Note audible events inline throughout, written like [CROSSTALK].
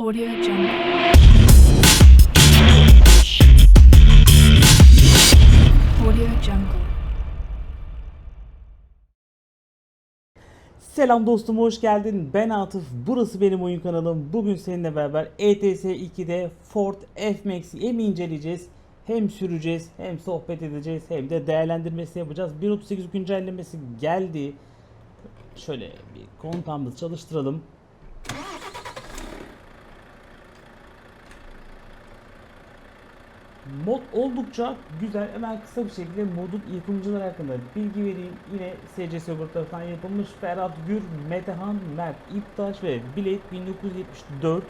Audio Jungle. Selam dostum hoş geldin. Ben Atıf. Burası benim oyun kanalım. Bugün seninle beraber ETS 2'de Ford F-Max'i hem inceleyeceğiz, hem süreceğiz, hem sohbet edeceğiz, hem de değerlendirmesi yapacağız. 1.38 güncellemesi geldi. Şöyle bir kontağımızı çalıştıralım. Mod oldukça güzel. Hemen kısa bir şekilde modun yapımcıları hakkında bilgi vereyim. Yine SCS Grup tarafından yapılmış Ferhat Gür, Metehan, Mert İptaş ve Bilet 1974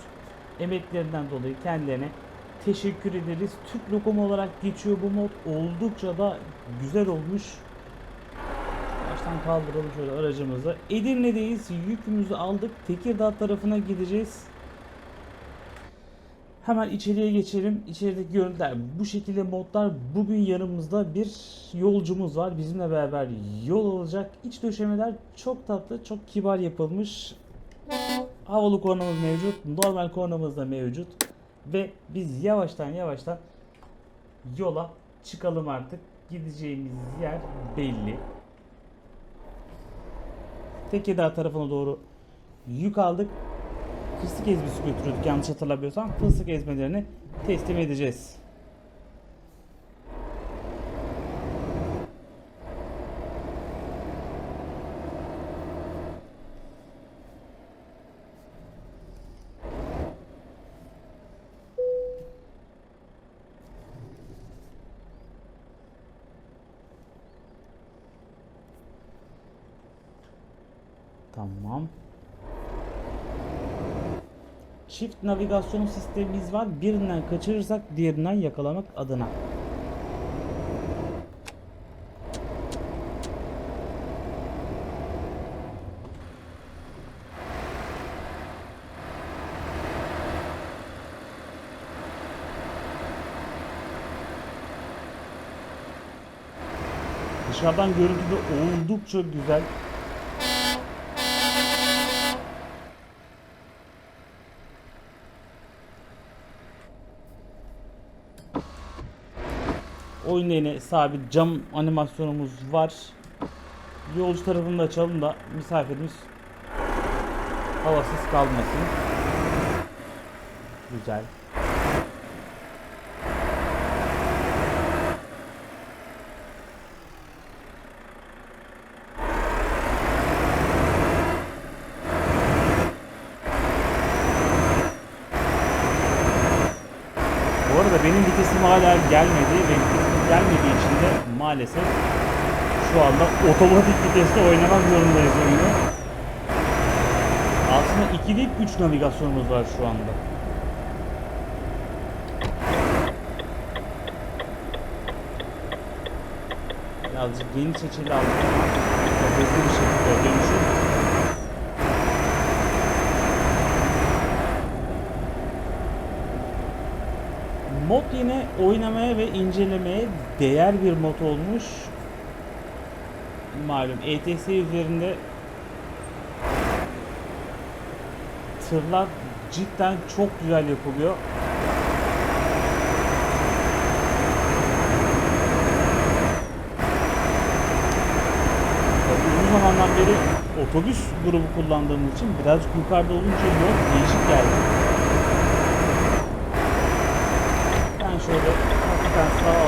emeklerinden dolayı kendilerine teşekkür ederiz. Türk Lokom olarak geçiyor bu mod. Oldukça da güzel olmuş. Baştan kaldıralım şöyle aracımızı. Edirne'deyiz. Yükümüzü aldık. Tekirdağ tarafına gideceğiz. Hemen içeriye geçelim. İçerideki görüntüler bu şekilde modlar. Bugün yanımızda bir yolcumuz var. Bizimle beraber yol alacak. İç döşemeler çok tatlı, çok kibar yapılmış. Havalı kornamız mevcut. Normal kornamız da mevcut. Ve biz yavaştan yavaştan yola çıkalım artık. Gideceğimiz yer belli. Tekirdağ tarafına doğru yük aldık fıstık ezmesi götürüyorduk yanlış hatırlamıyorsam. Fıstık ezmelerini teslim edeceğiz. Tamam. Çift navigasyon sistemimiz var. Birinden kaçırırsak diğerinden yakalamak adına. Dışarıdan görüntü de oldukça güzel. Oyunda yine sabit cam animasyonumuz var. Yolcu tarafını da açalım da misafirimiz havasız kalmasın. Güzel. Bu arada benim vitesim hala gelmedi ve vitesim gelmediği için de maalesef şu anda otomatik viteste oynamak zorundayız oyunu. Aslında 2 değil 3 navigasyonumuz var şu anda. Birazcık geniş açıyla aldık ama hızlı bir şekilde dönüşüm. Mod yine oynamaya ve incelemeye değer bir mod olmuş. Malum ETS üzerinde tırlar cidden çok güzel yapılıyor. Uzun zamandan beri otobüs grubu kullandığımız için birazcık yukarıda olunca yol değişik geldi. Ben şöyle hafiften sağa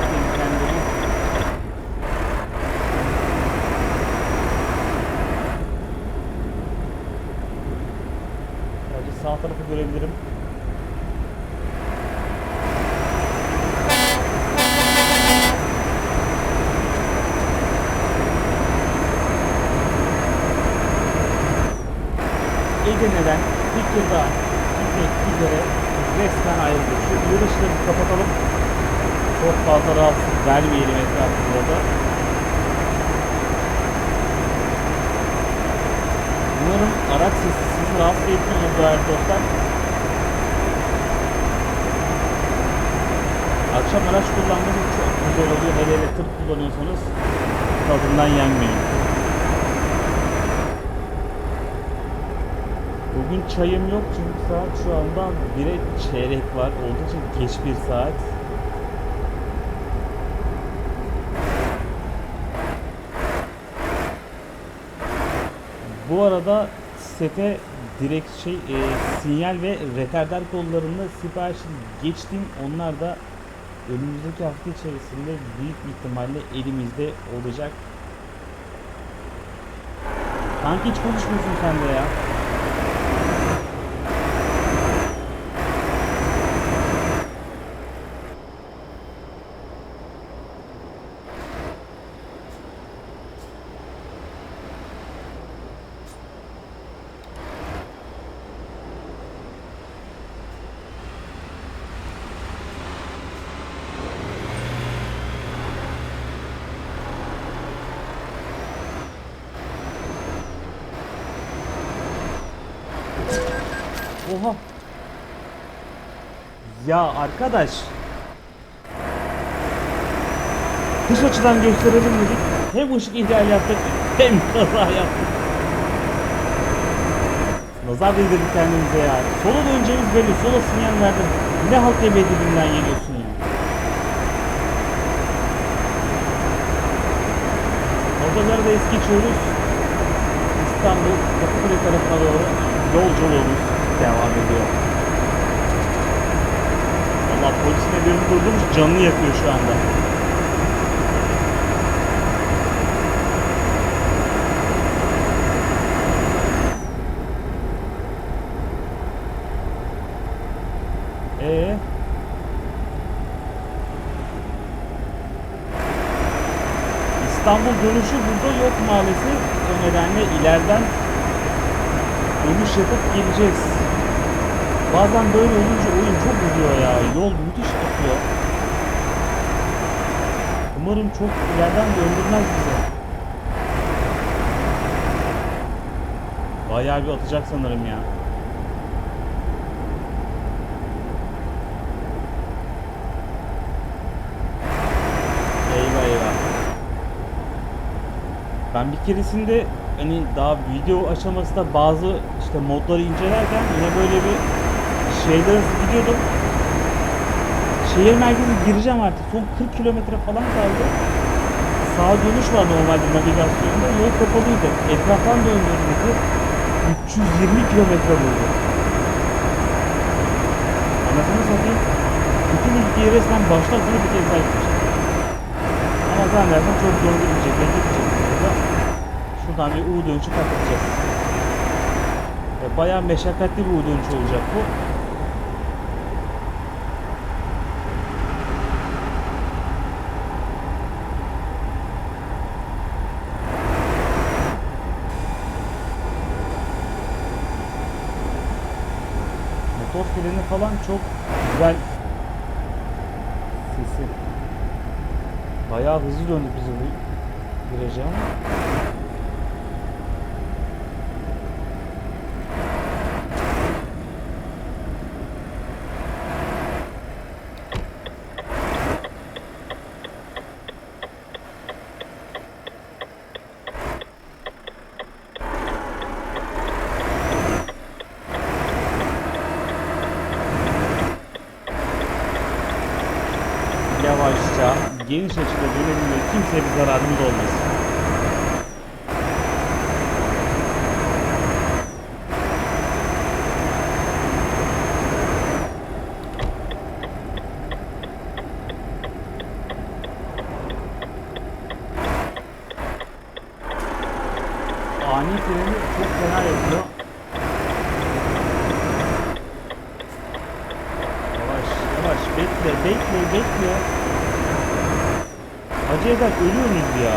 görebilirim. Edirne'den Tekirdağ gitmek üzere resmen ayrıldık. Şu bir kapatalım. Çok fazla rahatsız vermeyelim etrafımıza da. Umarım araç sesi sizi rahatsız etmiyor değerli dostlar. Akşam araç kullanmak çok güzel oluyor. Hele hele tır kullanıyorsanız tadından yenmeyin. Bugün çayım yok çünkü saat şu anda 1'e çeyrek var. Oldukça geç bir saat. Bu arada sete direkt şey e, sinyal ve retarder kollarında sipariş geçtim. Onlar da önümüzdeki hafta içerisinde büyük ihtimalle elimizde olacak. Kanka hiç konuşmuyorsun sen de ya. Ya arkadaş. Dış açıdan gösterelim dedik. Hem ışık ihlali yaptık hem kaza yaptık. Nazar değdirdik kendimize ya. Sola döneceğimiz belli. Sola sinyal verdim. Ne halk emeği dibinden geliyorsun ya. Odaları da es geçiyoruz. İstanbul Kapıkule tarafına doğru yolculuğumuz devam ediyor. Valla polisin birini durdurmuş canını yakıyor şu anda. Ee? İstanbul dönüşü burada yok maalesef. O nedenle ileriden dönüş yapıp geleceğiz. Bazen böyle olunca oyun çok uzuyor ya. Yol müthiş akıyor. Umarım çok ileriden döndürmez bize. Bayağı bir atacak sanırım ya. Eyvah eyvah. Ben bir keresinde hani daha video aşamasında bazı işte modları incelerken yine böyle bir şeyler arası gidiyordum. Şehir merkezine gireceğim artık. Son 40 kilometre falan kaldı. Sağa dönüş var normalde navigasyonda. Yol kapalıydı. Etraftan döndüğümüzde 320 kilometre buldu. Anasını satayım. Bütün ülkeyi resmen baştan sona bir kez gitmiştim. Ama zannedersem çok döndürmeyecek. Bekletmeyecek burada. Şuradan bir U dönüşü kapatacağız. Bayağı meşakkatli bir U dönüşü olacak bu. Motor freni falan çok güzel sesi. Bayağı hızlı döndük biz bu viraja ama. Yavaşça geniş açıda dönelim ve kimseye bir zararımız olmasın. Ani freni çok fena yapıyor. Yavaş yavaş bekle bekle bekle. Acı eder ölüyorsunuz ya.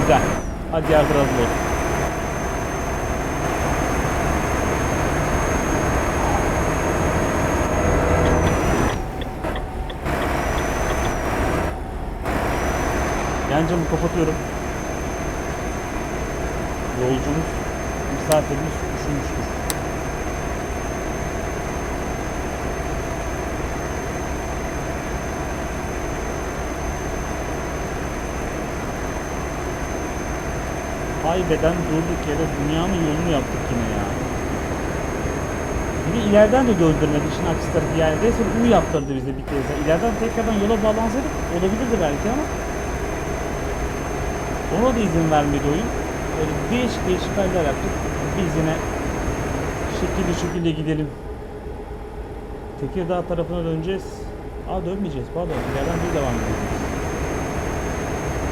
Güzel. Hadi yardır hazır olsun. Yan camı kapatıyorum. yolcumuz, misafirimiz Haybeden durduk yere dünyanın yolunu yaptık yine ya. Bir de ileriden de döndürmedi işin aksi tarafı yani resmen U yaptırdı bize bir kez. İleriden tekrardan yola bağlansaydık olabilirdi belki ama ona da izin vermedi oyun. Böyle değişik değişik haller yaptık. Biz yine şekilli şekilde gidelim. Tekirdağ tarafına döneceğiz. Aa dönmeyeceğiz pardon. İleriden bir devam edeceğiz.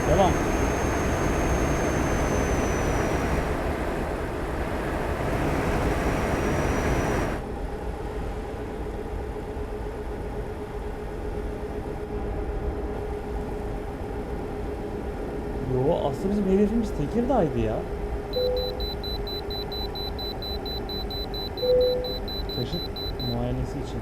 Devam. Aslında bizim hedefimiz Tekirdağ'ydı ya. Taşıt muayenesi için.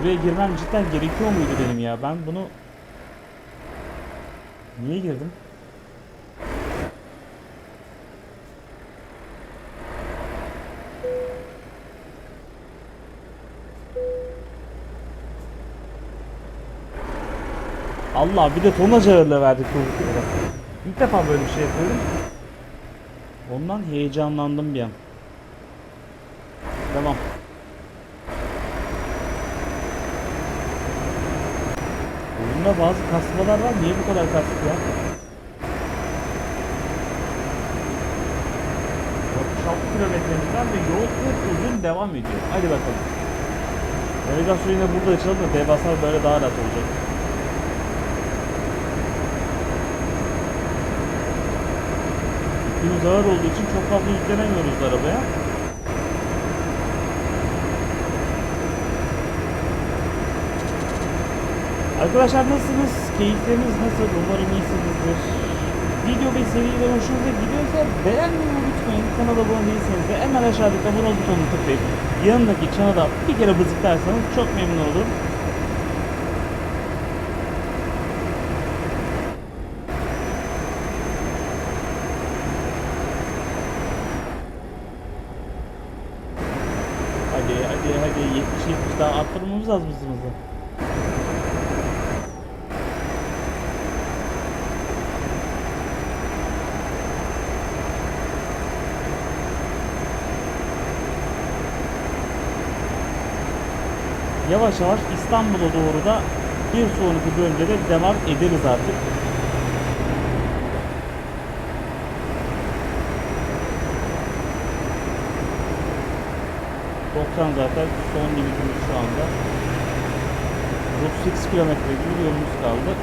Buraya girmem cidden gerekiyor muydu benim ya? Ben bunu niye girdim? Allah bir de tonaj ağırlığı verdik durduk İlk defa böyle bir şey yapıyorum. Ondan heyecanlandım bir an. Devam. Oyunda bazı kasmalar var. Niye bu kadar kastık ya? 66 kilometremizden ve yol çok uzun devam ediyor. Hadi bakalım. Navigasyon yine burada açalım da devasa böyle daha rahat olacak. Yükümüz ağır olduğu için çok fazla yüklenemiyoruz arabaya. Arkadaşlar nasılsınız? Keyifleriniz nasıl? Umarım iyisinizdir. Video ve seriler hoşunuza gidiyorsa beğenmeyi unutmayın. Kanala abone değilseniz de hemen aşağıdaki abone butonunu tıklayıp yanındaki çana da bir kere bızıklarsanız çok memnun olurum. Hadi hadi hadi 70 70 daha arttırmamız lazım hızımızı. Yavaş yavaş İstanbul'a doğru da bir sonraki bölümde de devam ederiz artık. ...90 zaten son limitimiz şu anda. 38 kilometre gibi bir yolumuz kaldı.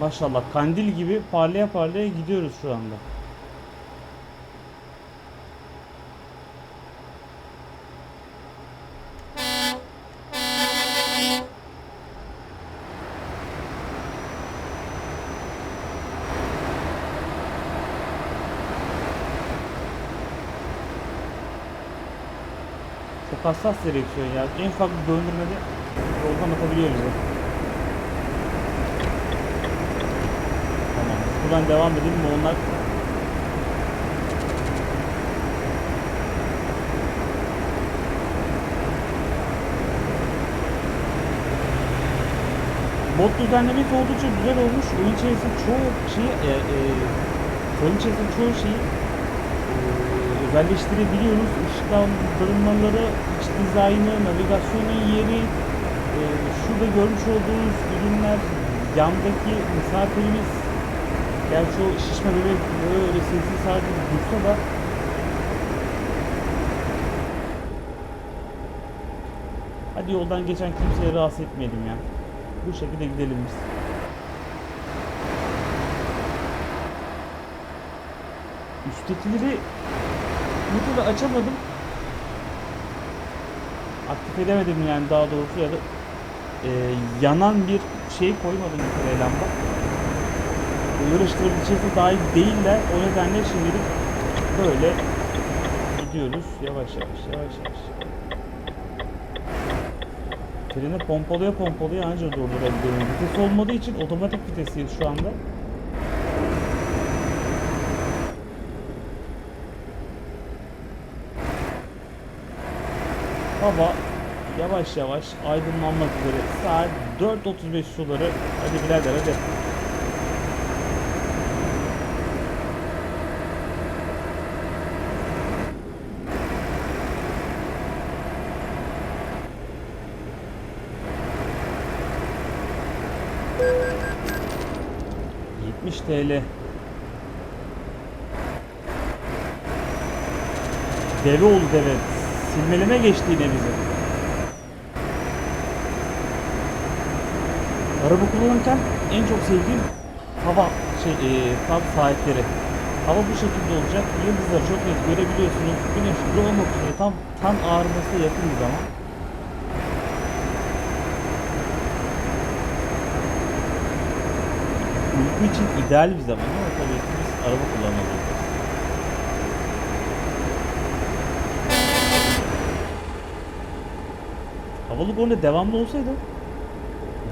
Maşallah kandil gibi parlaya parlaya gidiyoruz şu anda. Hassas direksiyon ya. En ufak bir döndürmede yoldan atabiliyor bizi. Tamam. Buradan devam edelim mi? Onlar Mod düzenlemesi oldukça güzel olmuş. Oyun içerisinde çoğu şeyi e, e, oyun içerisinde çoğu şeyi e, özelleştirebiliyoruz. Işıklandırmaları, dizaynı, navigasyonun yeri, e, şurada görmüş olduğunuz ürünler, yandaki misafirimiz Gerçi o şişme bebek böyle sessiz sadece dursa da Hadi yoldan geçen kimseye rahatsız etmeyelim ya. Bu şekilde gidelim biz. Üsttekileri türlü açamadım. Aktif edemedim yani daha doğrusu ya da e, yanan bir şey koymadım kere lamba. Yarışların içerisinde dahil değiller. O nedenle şimdilik böyle gidiyoruz. Yavaş yavaş yavaş yavaş. Freni pompalaya pompalaya anca durdurabiliyorum. Vites olmadığı için otomatik vitesteyiz şu anda. Hava yavaş yavaş aydınlanmak üzere. Saat 4.35 suları. Hadi birader hadi. ...70 TL. Deve oldu deve. Silmeleme geçti yine bizi. Araba kullanırken en çok sevdiğim hava şey e, tam saatleri. Hava bu şekilde olacak. Yıldızları çok net görebiliyorsunuz. Güneş doğmak üzere tam tam ağarmasına yakın bir zaman. Uyku için ideal bir zaman ama tabii ki biz araba kullanmalıyız. Havalı golde devamlı olsaydı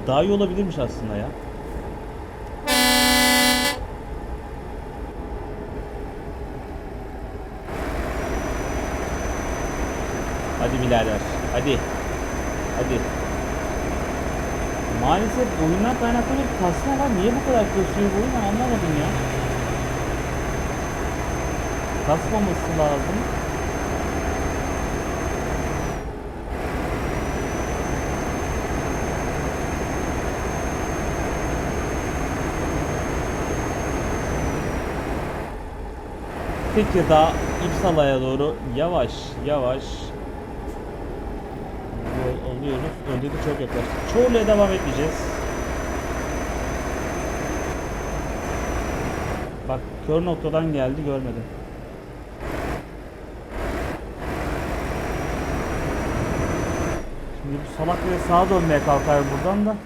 daha iyi olabilirmiş aslında ya. Hadi birader. Hadi. Hadi. Maalesef oyundan kaynaklı bir kasma var. Niye bu kadar kasıyor bu oyun ben anlamadım ya. Kasmaması lazım. Tekirdağ İpsala'ya doğru yavaş yavaş yol alıyoruz. Önde de çok yaklaştık. Çorlu'ya devam etmeyeceğiz. Bak kör noktadan geldi görmedim. Şimdi bu salak bir sağa dönmeye kalkar buradan da.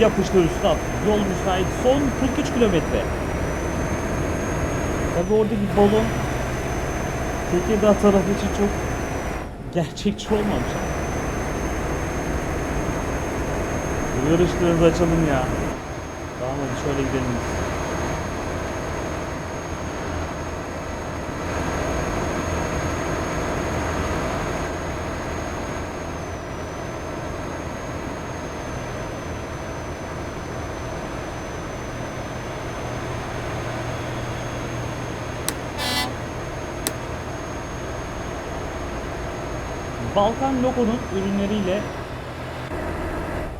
Yapıştır üstad. Yol müsait. Son 43 kilometre. Tabi oradaki balon Tekirdağ tarafı için çok gerçekçi olmamış. Yarışlarınızı açalım ya. Tamam hadi şöyle gidelim Balkan Logo'nun ürünleriyle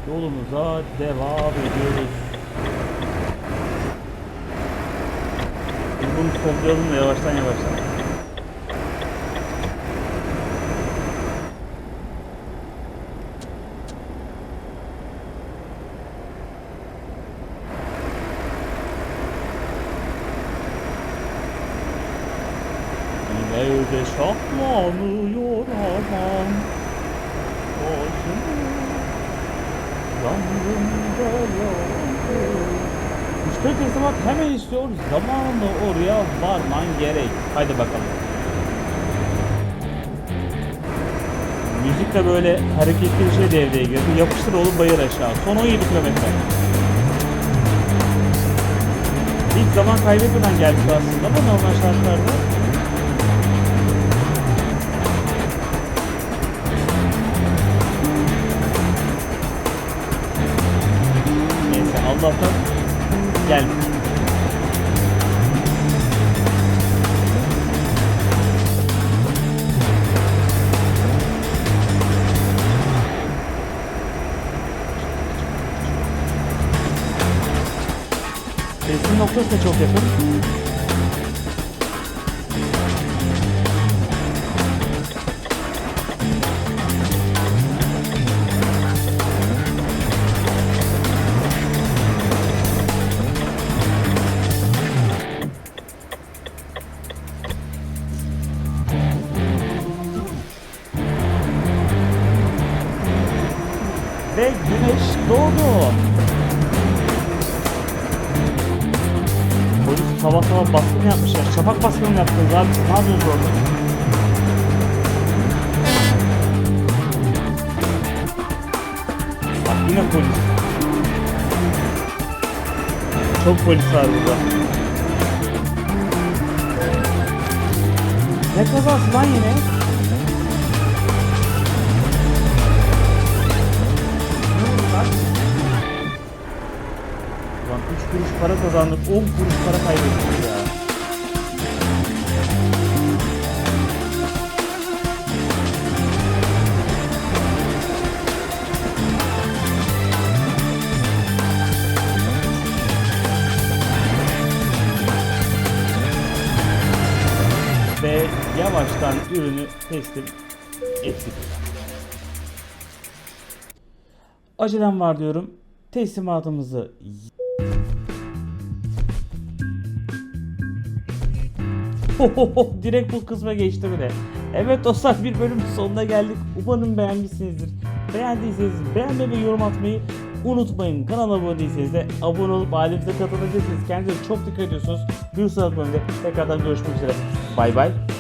yolumuza devam ediyoruz. Bunu sollayalım da yavaştan yavaştan. Evde şahlanıyor Müşteri teslimat hemen istiyor Zamanında oraya varman gerek. Haydi bakalım. Müzik de böyle hareketli bir şey devreye girdi. Yapıştır oğlum bayır aşağı. Son 17 kilometre. İlk zaman kaybetmeden geldik aslında ama normal şartlarda Allah'tan geldi. Teslim noktası da çok yakın. Sabah sabah baskın yapmışlar. Şafak baskını yaptınız abi? Ne yapıyorsunuz orada? Bak yine polis. Çok polis var burada. Ne kazası lan yine? Ne oldu lan? Ulan 3 kuruş para kazandık, 10 kuruş para kaybettik ya. Ve yavaştan ürünü teslim ettik. Acelem var diyorum. Teslimatımızı [LAUGHS] Direkt bu kısma geçti bile. Evet dostlar bir bölüm sonuna geldik. Umarım beğenmişsinizdir. Beğendiyseniz beğenmeyi ve yorum atmayı unutmayın. Kanala abone değilseniz de abone olup ailemize katılabilirsiniz. Kendinize çok dikkat ediyorsunuz. Bir sonraki bölümde tekrardan görüşmek üzere. Bay bay.